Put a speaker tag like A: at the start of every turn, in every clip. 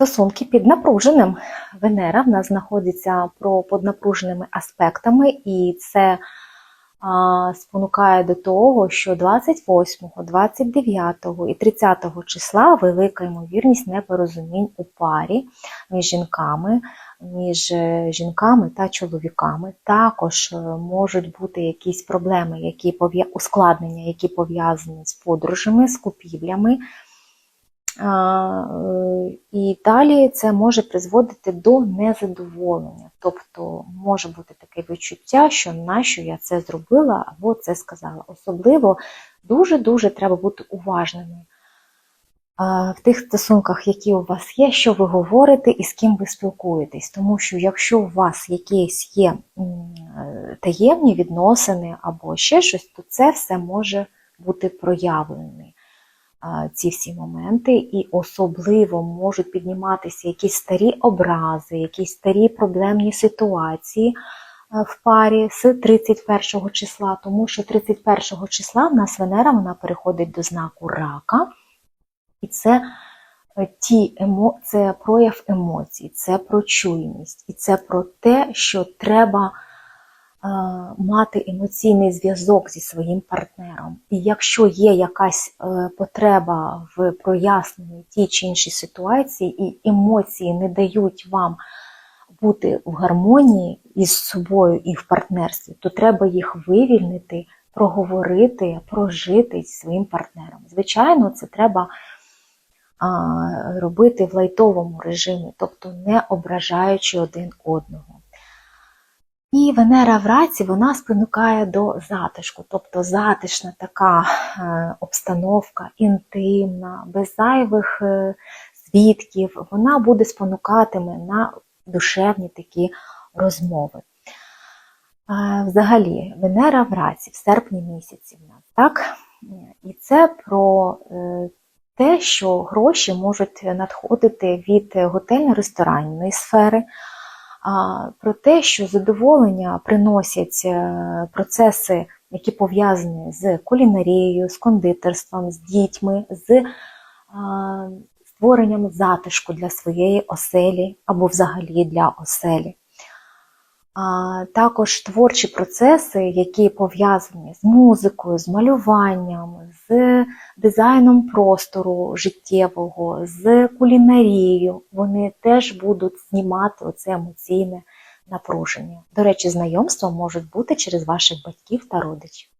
A: Стосунки під напруженим. Венера в нас знаходиться під напруженими аспектами, і це а, спонукає до того, що 28, 29 і 30 числа велика ймовірність непорозумінь у парі між жінками, між е, жінками та чоловіками. Також е, можуть бути якісь проблеми, які ускладнення, які пов'язані з подорожами, з купівлями. Е, І далі це може призводити до незадоволення. Тобто може бути таке відчуття, що нащо я це зробила або це сказала. Особливо дуже-дуже треба бути уважними в тих стосунках, які у вас є, що ви говорите і з ким ви спілкуєтесь. Тому що якщо у вас якісь є е, таємні відносини або ще щось, то це все може бути проявлений а, ці всі моменти, і особливо можуть підніматися якісь старі образи, якісь старі проблемні ситуації в парі з 31 числа, тому що 31 числа в нас Венера вона переходить до знаку рака, і це е, ті емо... це прояв емоцій, це про чуйність, і це про те, що треба е, мати емоційний зв'язок зі своїм партнером. І якщо є якась е, потреба в проясненні тій чи іншій ситуації, і емоції не дають вам бути в гармонії із собою і в партнерстві, то треба їх вивільнити, проговорити, прожити зі своїм партнером. Звичайно, це треба робити в лайтовому режимі, тобто не ображаючи один одного. І Венера в раці вона спонукає до затишку, тобто затишна така е, обстановка, інтимна, без зайвих е, свідків, вона буде спонукатиме на душевні такі розмови. Е, Взагалі, Венера в раці в серпні місяці в нас, так? І це про е, те, що гроші можуть надходити від готельно-ресторанної сфери, про те, що задоволення приносять е, процеси, які пов'язані з кулінарією, з кондитерством, з дітьми, з створенням затишку для своєї оселі або взагалі для оселі. Також творчі процеси, які пов'язані з музикою, з малюванням, з дизайном простору життєвого, з кулінарією, вони теж будуть знімати оце емоційне напруження. До речі, знайомства можуть бути через ваших батьків та родичів.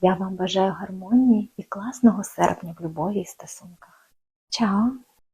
A: Я вам бажаю гармонії і класного серпня в любові і стосунках. Чао!